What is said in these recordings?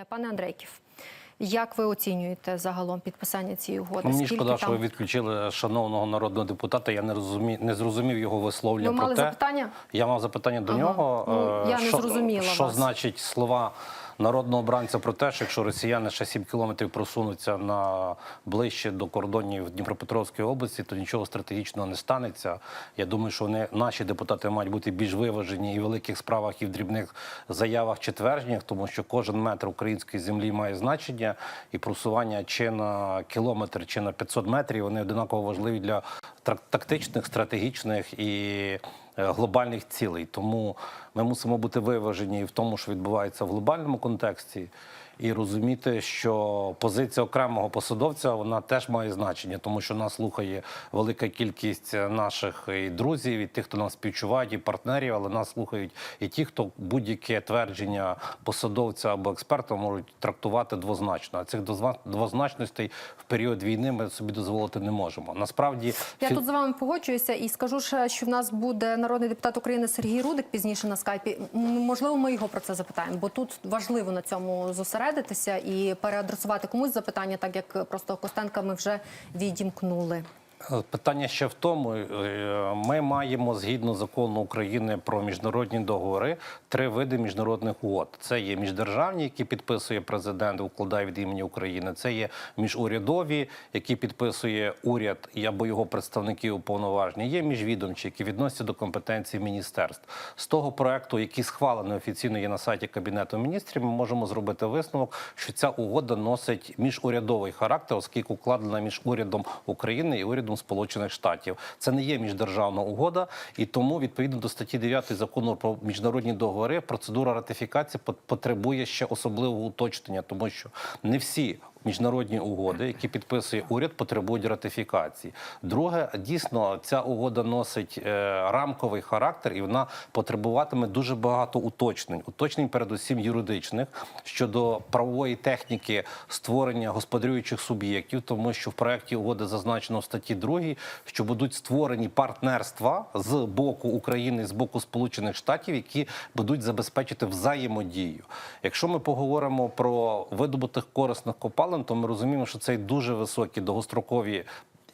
Е, Пане Андрейків, як ви оцінюєте загалом підписання цієї угоди? Мені Скільки шкода, що ви відключили шановного народного депутата. Я не розумі... не зрозумів його висловлення Ви про мали те. запитання? Я мав запитання до Ага. нього. Ну, е, я не що, зрозуміла Що вас. значить слова народного обранця про те, що якщо росіяни ще 7 кілометрів просунуться на ближче до кордонів Дніпропетровської області, то нічого стратегічного не станеться. Я думаю, що вони наші депутати мають бути більш виважені і в великих справах, і в дрібних заявах чи твердженнях, тому що кожен метр української землі має значення, і просування чи на кілометр, чи на 500 метрів вони одинаково важливі для тактичних, стратегічних і глобальних цілей. Тому ми мусимо бути виважені в тому, що відбувається в глобальному контексті, і розуміти, що позиція окремого посадовця вона теж має значення, тому що нас слухає велика кількість наших і друзів, і тих, хто нас співчувають, і партнерів, але нас слухають і ті, хто будь-яке твердження посадовця або експерта можуть трактувати двозначно. А цих двозначностей в період війни ми собі дозволити не можемо. Насправді Я тут з вами погоджуюся і скажу що в нас буде народний депутат України Сергій Рудик пізніше на скайпі. Можливо, ми його про це запитаємо, бо тут важливо на цьому зосередитися і переадресувати комусь запитання, так як просто Костенка ми вже відімкнули. Питання ще в тому, е, ми маємо згідно закону України про міжнародні договори три види міжнародних угод. Це є міждержавні, які підписує президент, укладає від імені України. Це є міжурядові, які підписує уряд або його представники уповноважені. Є міжвідомчі, які відносяться до компетенції міністерств. З того проекту, який схвалений офіційно є на сайті кабінету міністрів, ми можемо зробити висновок, що ця угода носить міжурядовий характер, оскільки укладена між урядом України і урядом Сполучених Штатів. Це не є міждержавна угода, і тому відповідно до статті 9 закону про міжнародні договори процедура ратифікації пот- потребує ще особливого уточнення, тому що не всі. Міжнародні угоди, які підписує уряд, потребують ратифікації. Друге, дійсно, ця угода носить е, рамковий характер, і вона потребуватиме дуже багато уточнень. Уточнень, передусім юридичних щодо правової техніки створення господарюючих суб'єктів, тому що в проєкті угоди зазначено в статті 2, що будуть створені партнерства з боку України, з боку Сполучених Штатів, які будуть забезпечити взаємодію. Якщо ми поговоримо про видобутих корисних копалин, то ми розуміємо, що це дуже високі довгострокові.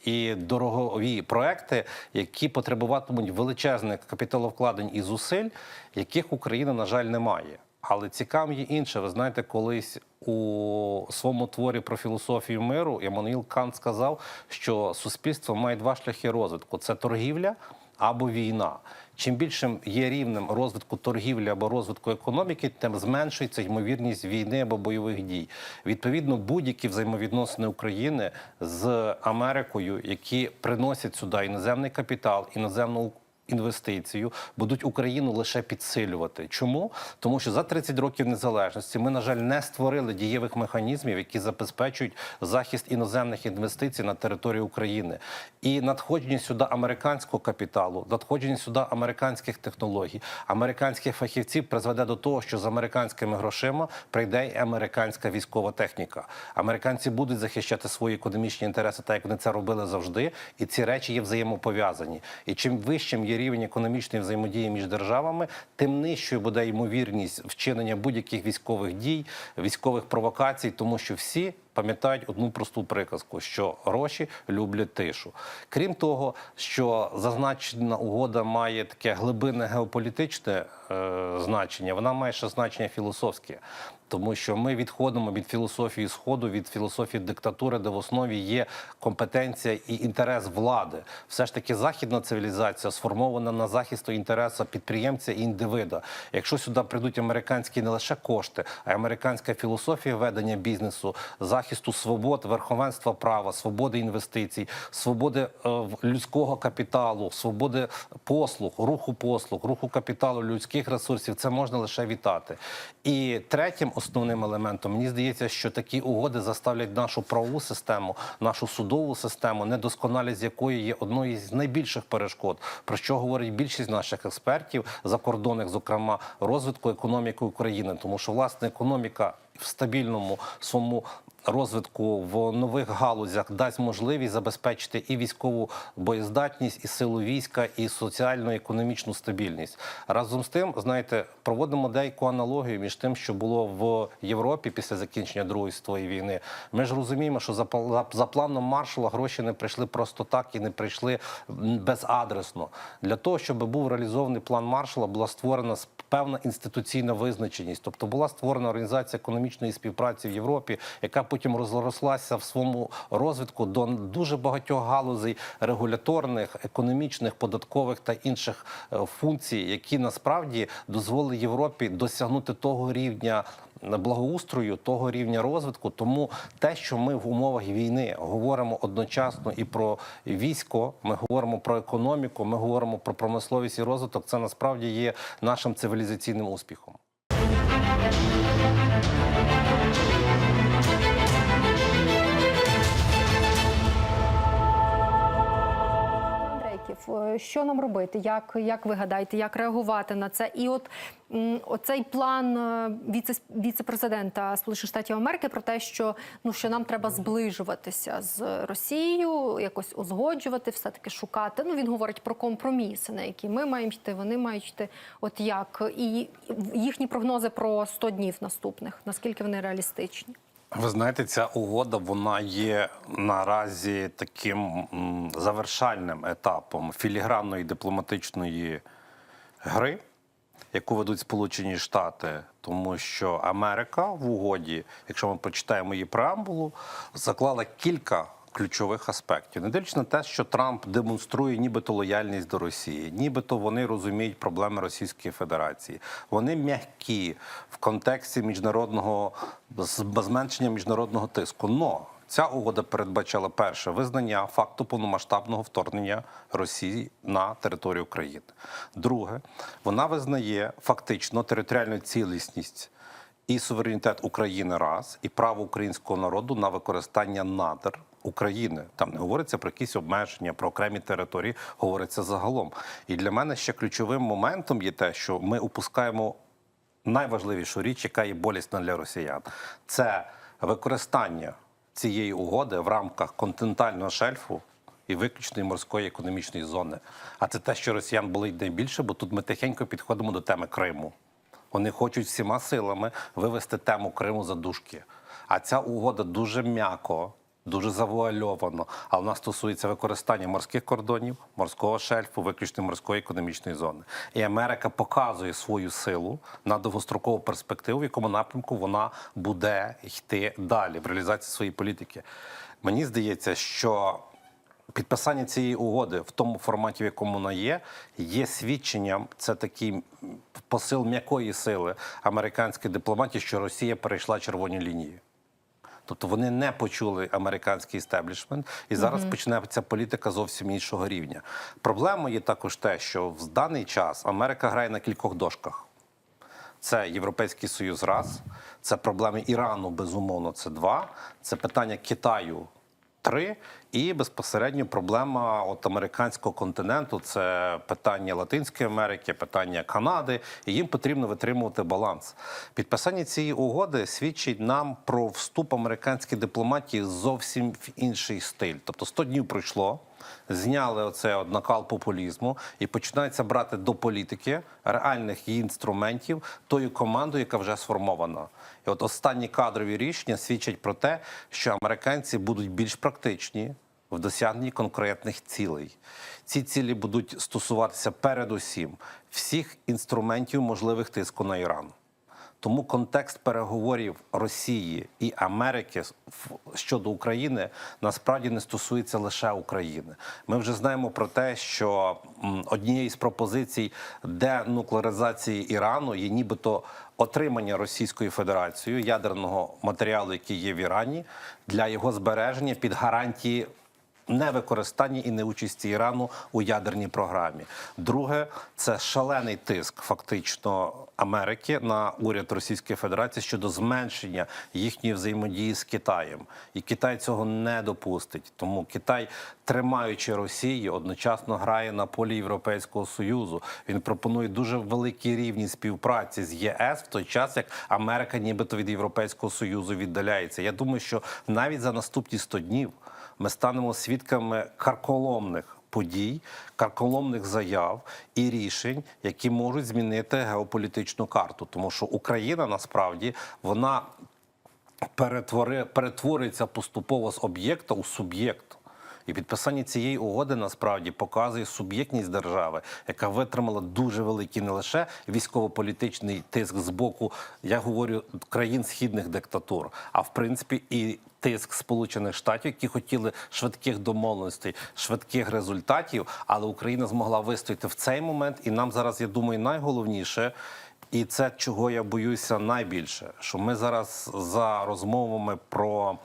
І дорогові проекти, які потребуватимуть величезних капіталовкладень і зусиль, яких Україна, на жаль, не має. Але цікавим є інше. Ви знаєте, колись у своєму творі про філософію миру Еммануїл Кант сказав, що суспільство має два шляхи розвитку: це торгівля або війна. Чим більшим є рівнем розвитку торгівлі або розвитку економіки, тим зменшується ймовірність війни або бойових дій. Відповідно, будь-які взаємовідносини України з Америкою, які приносять сюди іноземний капітал, іноземну інвестицію будуть Україну лише підсилювати. Чому? Тому що за 30 років незалежності ми, на жаль, не створили дієвих механізмів, які забезпечують захист іноземних інвестицій на території України. І надходження сюди американського капіталу, надходження сюди американських технологій, американських фахівців призведе до того, що з американськими грошима прийде і американська військова техніка. Американці будуть захищати свої економічні інтереси, так як вони це робили завжди, і ці речі є взаємопов'язані. І чим вищим є рівень економічної взаємодії між державами, тим нижчою буде ймовірність вчинення будь-яких військових дій, військових провокацій, тому що всі. Пам'ятають одну просту приказку, що гроші люблять тишу. Крім того, що зазначена угода має таке глибинне геополітичне е, значення, вона має ще значення філософське, тому що ми відходимо від філософії сходу, від філософії диктатури, де в основі є компетенція і інтерес влади. Все ж таки, західна цивілізація сформована на захисту інтересу підприємця і індивида. Якщо сюди прийдуть американські не лише кошти, а й американська філософія ведення бізнесу, захисту свобод, верховенства права, свободи інвестицій, свободи е, людського капіталу, свободи послуг, руху послуг, руху капіталу, людських ресурсів, це можна лише вітати. І третім основним елементом. Мені здається, що такі угоди заставлять нашу правову систему, нашу судову систему, недосконалість якої є одною з найбільших перешкод, про що говорить більшість наших експертів закордонних, зокрема розвитку економіки України, тому що власне економіка в стабільному своєму розвитку в нових галузях дасть можливість забезпечити і військову боєздатність, і силу війська, і соціально-економічну стабільність. Разом з тим, знаєте, проводимо деяку аналогію між тим, що було в Європі після закінчення Другої світової війни. Ми ж розуміємо, що за, за, планом маршала гроші не прийшли просто так і не прийшли безадресно. Для того, щоб був реалізований план маршала, була створена певна інституційна визначеність, тобто була створена організація економічної співпраці в Європі, яка потім розрослася в своєму розвитку до дуже багатьох галузей регуляторних, економічних, податкових та інших е, функцій, які насправді дозволили Європі досягнути того рівня благоустрою, того рівня розвитку. Тому те, що ми в умовах війни говоримо одночасно і про військо, ми говоримо про економіку, ми говоримо про промисловість і розвиток, це насправді є нашим цивілізаційним успіхом. Що нам робити? Як, як ви гадаєте, як реагувати на це? І от оцей план е, віце, віце-президента Сполучених Штатів Америки про те, що ну що нам треба зближуватися з Росією, якось узгоджувати, все таки шукати. Ну він говорить про компроміси, на які ми маємо йти, вони мають йти. От як і їхні прогнози про 100 днів наступних, наскільки вони реалістичні? Ви знаєте, ця угода вона є наразі таким завершальним етапом філігранної дипломатичної гри, яку ведуть Сполучені Штати, тому що Америка в угоді, якщо ми почитаємо її преамбулу, заклала кілька. Ключових аспектів, не дивлячись на те, що Трамп демонструє нібито лояльність до Росії, нібито вони розуміють проблеми Російської Федерації. Вони м'які в контексті міжнародного зменшення міжнародного тиску. Но ця угода передбачала перше визнання факту повномасштабного вторгнення Росії на територію України. Друге, вона визнає фактично територіальну цілісність і суверенітет України раз, і право українського народу на використання надр України. Там не говориться про якісь обмеження, про окремі території, говориться загалом. І для мене ще ключовим моментом є те, що ми упускаємо найважливішу річ, яка є болісна для росіян, це використання цієї угоди в рамках континентального шельфу. І виключної морської економічної зони. А це те, що росіян болить найбільше, бо тут ми тихенько підходимо до теми Криму. Вони хочуть всіма силами вивести тему Криму за дужки. А ця угода дуже м'яко, дуже завуальовано, але вона стосується використання морських кордонів, морського шельфу, виключно морської економічної зони. І Америка показує свою силу на довгострокову перспективу, в якому напрямку вона буде йти далі в реалізації своєї політики. Мені здається, що Підписання цієї угоди в тому форматі, в якому вона є, є свідченням. Це такий посил м'якої сили американської дипломатії, що Росія перейшла червоні лінії. Тобто вони не почули американський істеблішмент, і зараз почнеться політика зовсім іншого рівня. Проблема є також те, що в даний час Америка грає на кількох дошках. Це Європейський Союз раз, це проблеми Ірану, безумовно, це два, це питання Китаю. Три і безпосередньо проблема от американського континенту це питання Латинської Америки, питання Канади, і їм потрібно витримувати баланс. Підписання цієї угоди свідчить нам про вступ американської дипломатії зовсім в інший стиль. Тобто 100 днів пройшло, зняли оце от накал популізму і починаються брати до політики реальних її інструментів тою командою, яка вже сформована. І от останні кадрові рішення свідчать про те, що американці будуть більш практичні в досягненні конкретних цілей. Ці цілі будуть стосуватися передусім всіх інструментів можливих тиску на Іран. Тому контекст переговорів Росії і Америки щодо України насправді не стосується лише України. Ми вже знаємо про те, що однією з пропозицій денуклеаризації Ірану є нібито отримання Російською Федерацією ядерного матеріалу, який є в Ірані, для його збереження під гарантії невикористання і неучасті Ірану у ядерній програмі. Друге, це шалений тиск фактично Америки на уряд Російської Федерації щодо зменшення їхньої взаємодії з Китаєм. І Китай цього не допустить. Тому Китай, тримаючи Росію, одночасно грає на полі Європейського союзу. Він пропонує дуже великі рівні співпраці з ЄС в той час, як Америка, нібито від Європейського союзу віддаляється. Я думаю, що навіть за наступні 100 днів ми станемо свідками карколомних подій, карколомних заяв і рішень, які можуть змінити геополітичну карту, тому що Україна насправді вона перетвори, перетворюється поступово з об'єкта у суб'єкт. І підписання цієї угоди насправді показує суб'єктність держави, яка витримала дуже великий не лише військово-політичний тиск з боку, я говорю, країн східних диктатур, а в принципі і тиск Сполучених Штатів, які хотіли швидких домовленостей, швидких результатів. Але Україна змогла вистояти в цей момент. І нам зараз, я думаю, найголовніше. І це чого я боюся найбільше, що ми зараз за розмовами про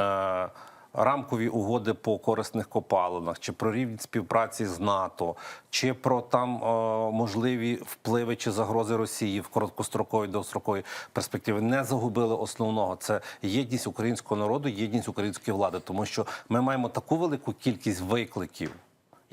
е, рамкові угоди по корисних копалинах, чи про рівень співпраці з НАТО, чи про там е, можливі впливи чи загрози Росії в короткостроковій довгостроковій перспективі, не загубили основного. Це єдність українського народу, єдність української влади, тому що ми маємо таку велику кількість викликів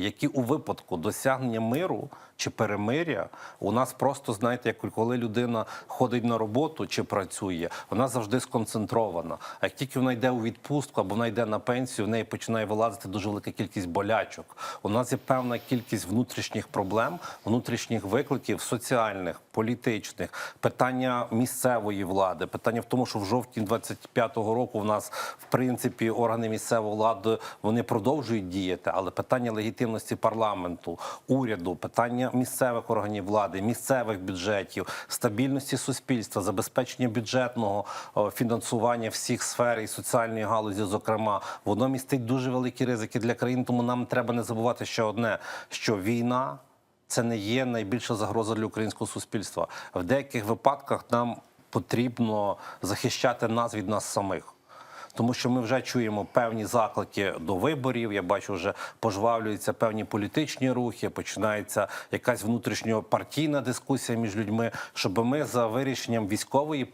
які у випадку досягнення миру чи перемиря у нас просто знаєте, як коли людина ходить на роботу чи працює, вона завжди сконцентрована. А як тільки вона йде у відпустку або вона йде на пенсію, в неї починає вилазити дуже велика кількість болячок. У нас є певна кількість внутрішніх проблем, внутрішніх викликів, соціальних, політичних, питання місцевої влади, питання в тому, що в жовтні 25-го року в нас в принципі органи місцевої влади вони продовжують діяти, але питання легітимності парламенту, уряду, питання місцевих органів влади, місцевих бюджетів, стабільності суспільства, забезпечення бюджетного е, фінансування всіх сфер і соціальної галузі, зокрема, воно містить дуже великі ризики для країн. Тому нам треба не забувати ще одне: що війна це не є найбільша загроза для українського суспільства. В деяких випадках нам потрібно захищати нас від нас самих. Тому що ми вже чуємо певні заклики до виборів. Я бачу, вже пожвавлюються певні політичні рухи. Починається якась внутрішньопартійна дискусія між людьми, щоб ми за вирішенням військової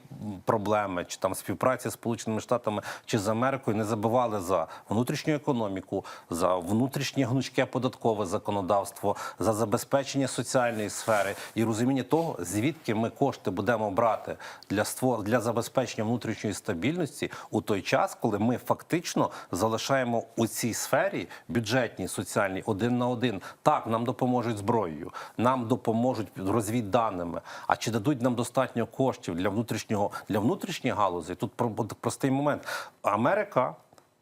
проблеми чи там співпраці з Сполученими Штатами чи з Америкою не забували за внутрішню економіку, за внутрішнє гнучке податкове законодавство, за забезпечення соціальної сфери і розуміння того, звідки ми кошти будемо брати для створ... для забезпечення внутрішньої стабільності у той час, коли ми фактично залишаємо у цій сфері бюджетній, соціальній один на один. Так, нам допоможуть зброєю, нам допоможуть розвідданими. А чи дадуть нам достатньо коштів для внутрішнього для внутрішньої галузі? Тут про- простий момент. Америка.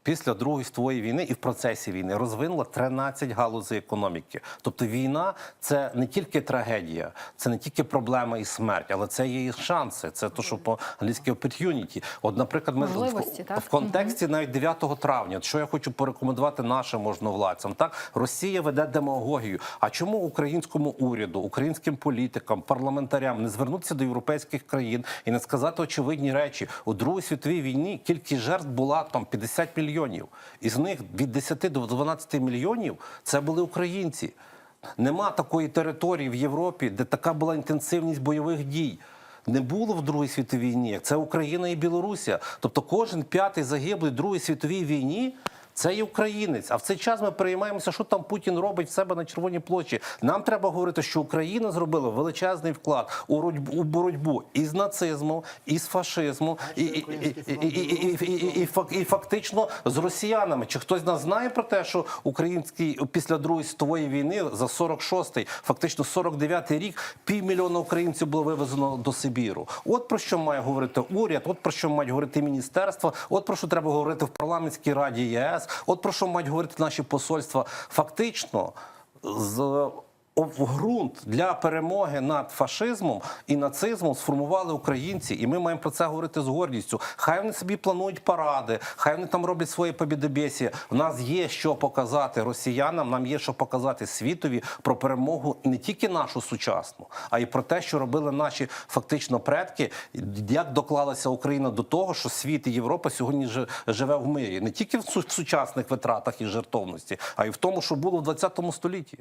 Після Другої світової війни і в процесі війни розвинула 13 галузей економіки. Тобто війна це не тільки трагедія, це не тільки проблема і смерть, але це є і шанси. Це то, що по англійськи opportunity. От, наприклад, ми в, так? в контексті навіть 9 травня. Що я хочу порекомендувати нашим можновладцям? Так, Росія веде демагогію. А чому українському уряду, українським політикам, парламентарям не звернутися до європейських країн і не сказати очевидні речі у Другій світовій війні? Кількість жертв була там 50 мільйонів. Із них від 10 до 12 мільйонів це були українці. Нема такої території в Європі, де така була інтенсивність бойових дій. Не було в Другій світовій війні. Це Україна і Білорусія. Тобто кожен п'ятий загиблий в Другій світовій війні. Це і українець. А в цей час ми переймаємося, що там Путін робить в себе на Червоній площі. Нам треба говорити, що Україна зробила величезний вклад у боротьбу і з нацизмом, і з фашизмом, і і, і, і, фактично з росіянами. Чи хтось нас знає про те, що український після другої світової війни за 46-й, фактично 49-й рік, півмільйона українців було вивезено до Сибіру? От про що має говорити уряд, от про що мають говорити міністерства, от про що треба говорити в парламентській раді ЄС от про що мають говорити наші посольства. Фактично з ґрунт для перемоги над фашизмом і нацизмом сформували українці, і ми маємо про це говорити з гордістю. Хай вони собі планують паради, хай вони там роблять свої побідобєсі. У нас є що показати росіянам, нам є що показати світові про перемогу не тільки нашу сучасну, а й про те, що робили наші фактично предки, як доклалася Україна до того, що світ і Європа сьогодні жи- живе в мирі, не тільки в в сучасних витратах і жертовності, а й в тому, що було в 20 столітті.